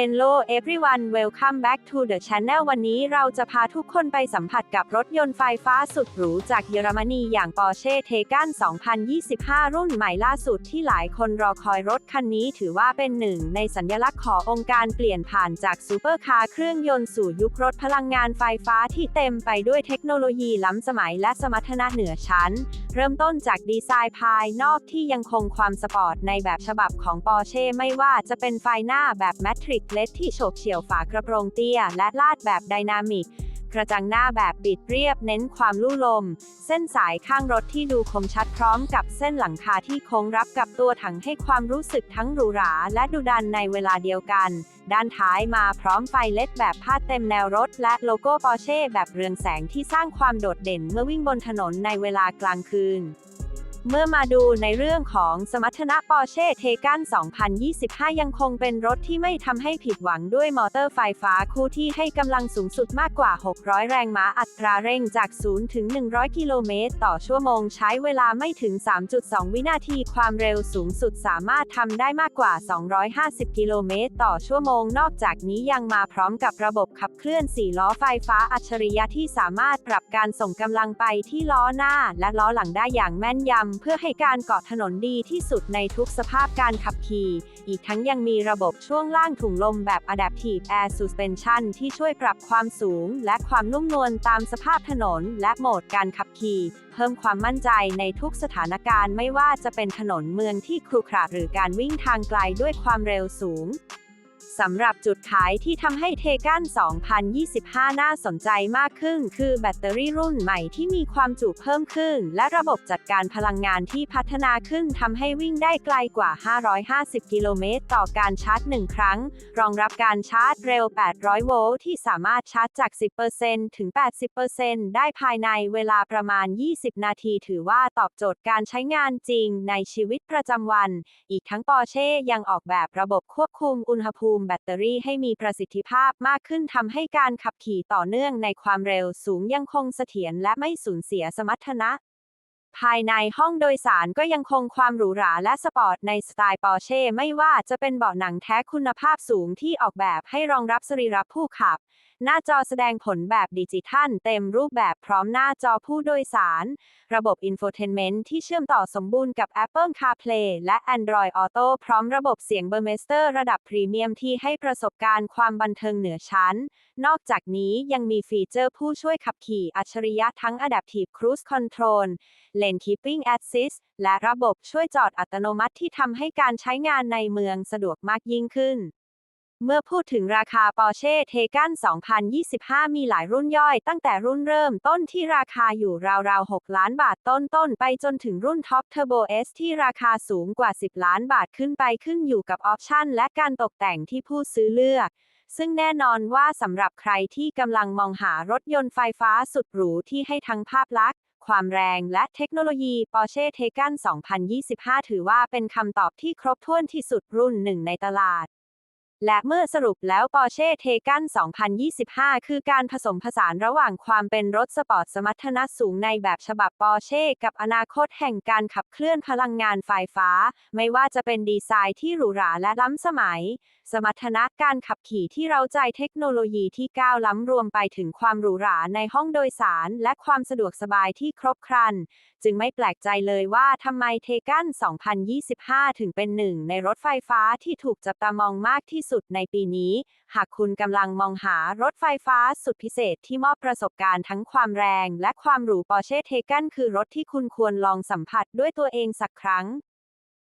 Hello everyone welcome back to the channel วันนี้เราจะพาทุกคนไปสัมผัสกับรถยนต์ไฟฟ้าสุดหรูจากเยอรมนีอย่าง Porsche Taycan 2025 รุ่นใหม่ล่าสุดที่หลายคนรอคอยรถคันนี้ถือว่าเป็นหนึ่งในสัญลักษณ์ขององค์การเปลี่ยนผ่านจากซูเปอร์คาร์เครื่องยนต์สู่ยุครถพลังงานไฟฟ้าที่เต็มไปด้วยเทคโนโลยีล้ำสมัยและสมรรถนะเหนือชั้น เริ่มต้นจากดีไซน์ภายนอกที่ยังคงความสปอร์ตในแบบฉบับของ Porsche ไม่ว่าจะเป็นไฟหน้าแบบแมทริกเลสที่โฉบเฉี่ยวฝากระโปรงเตี้ย และลาดแบบไดนามิก กระจังหน้าแบบปิดเรียบเน้นความลู่ลม เส้นสายข้างรถที่ดูคมชัดพร้อมกับเส้นหลังคาที่โค้งรับกับตัวถังให้ความรู้สึกทั้งหรูหราและดุดันในเวลาเดียวกัน ด้านท้ายมาพร้อมไฟเล็ดแบบพาดเต็มแนวรถ และโลโก้ปอร์เช่แบบเรืองแสงที่สร้างความโดดเด่นเมื่อวิ่งบนถนนในเวลากลางคืน เมื่อมาดูในเรื่องของสมรรถนะปอร์เช่เทกัน2025 ยังคงเป็นรถที่ไม่ทำให้ผิดหวังด้วยมอเตอร์ไฟฟ้าคู่ที่ให้กำลังสูงสุดมากกว่า 600 แรงม้าอัตราเร่งจาก 0 ถึง 100 กิโลเมตร ต่อชั่วโมงใช้เวลาไม่ถึง 3.2 วินาที ความเร็วสูงสุดสามารถทำได้มากกว่า 250 กิโลเมตร ต่อชั่วโมง นอกจากนี้ยังมาพร้อมกับระบบขับเคลื่อน 4 ล้อไฟฟ้าอัจฉริยะที่สามารถปรับการส่งกำลังไปที่ล้อหน้า และล้อหลังได้อย่างแม่นยำเพื่อให้การเกาะถนนดีที่สุดในทุกสภาพการขับขี่ อีกทั้งยังมีระบบช่วงล่างถุงลมแบบ Adaptive Air Suspension ที่ช่วยปรับความสูง และความนุ่มนวลตามสภาพถนน และโหมดการขับขี่ เพิ่มความมั่นใจในทุกสถานการณ์ไม่ว่าจะเป็นถนนเมืองที่ครุขระหรือการวิ่งทางไกลด้วยความเร็วสูง สำหรับจุดขายที่ทำให้เทกัน 2025 น่าสนใจมากขึ้น คือแบตเตอรี่รุ่นใหม่ที่มีความจุเพิ่มขึ้น และระบบจัดการพลังงานที่พัฒนาขึ้นทำให้วิ่งได้ไกลกว่า 550 กิโลเมตรต่อการชาร์จ 1 ครั้ง รองรับการชาร์จเร็ว 800 โวลต์ที่สามารถชาร์จจาก 10%ถึง 80%ได้ภายในเวลาประมาณ 20 นาทีถือว่าตอบโจทย์การใช้งานจริงในชีวิตประจำวัน อีกทั้งปอร์เช่ยังออกแบบระบบควบคุมอุณหภูมิแบตเตอรี่ให้มีประสิทธิภาพมากขึ้นทำให้การขับขี่ต่อเนื่องในความเร็วสูงยังคงเสถียรและไม่สูญเสียสมรรถนะ ภายในห้องโดยสารก็ยังคงความหรูหราและสปอร์ตในสไตล์ปอร์เช่ไม่ว่าจะเป็นเบาะหนังแท้คุณภาพสูงที่ออกแบบให้รองรับสรีระผู้ขับหน้าจอแสดงผลแบบดิจิทัล เต็มรูปแบบพร้อมหน้าจอผู้โดยสาร ระบบอินโฟเทนเมนต์ที่เชื่อมต่อสมบูรณ์กับ Apple CarPlay และ Android Auto พร้อมระบบเสียงเบอร์เมสเตอร์ระดับพรีเมียมที่ให้ประสบการณ์ความบันเทิงเหนือชั้น นอกจากนี้ยังมีฟีเจอร์ผู้ช่วยขับขี่อัจฉริยะทั้ง Adaptive Cruise Control Lane Keeping Assist และระบบช่วยจอดอัตโนมัติที่ทำให้การใช้งานในเมืองสะดวกมากยิ่งขึ้น เมื่อพูดถึงราคา Porsche Taycan 2025 มีหลายรุ่นย่อย ตั้งแต่รุ่นเริ่มต้นที่ราคาอยู่ราวๆ 6 ล้านบาทต้นๆ ไปจนถึงรุ่น Top Turbo S ที่ราคาสูงกว่า 10 ล้านบาทขึ้นไปขึ้นอยู่กับออปชันและการตกแต่งที่ผู้ซื้อเลือก ซึ่งแน่นอนว่าสำหรับใครที่กำลังมองหารถยนต์ไฟฟ้าสุดหรูที่ให้ทั้งภาพลักษณ์ความแรงและเทคโนโลยี Porsche Taycan 2025 ถือว่าเป็นคำตอบที่ครบถ้วนที่สุดรุ่นหนึ่งในตลาด และเมื่อสรุปแล้ว Porsche Taycan 2025 คือการผสมผสานระหว่างความเป็นรถสปอร์ตสมรรถนะสูงในแบบฉบับ Porsche กับอนาคตแห่งการขับเคลื่อนพลังงานไฟฟ้า ไม่ว่าจะเป็นดีไซน์ที่หรูหราและล้ำสมัย สมรรถนะการขับขี่ที่เราใจเทคโนโลยีที่ก้าวล้ำรวมไปถึงความหรูหราในห้องโดยสาร และความสะดวกสบายที่ครบครัน จึงไม่แปลกใจเลยว่าทำไมเทกัน2025 ถึงเป็นหนึ่งในรถไฟฟ้าที่ถูกจับตามองมากที่สุดในปีนี้ หากคุณกำลังมองหารถไฟฟ้าสุดพิเศษที่มอบประสบการณ์ทั้งความแรง และความหรูปอร์เช่เทกันคือรถที่คุณควรลองสัมผัสด้วยตัวเองสักครั้ง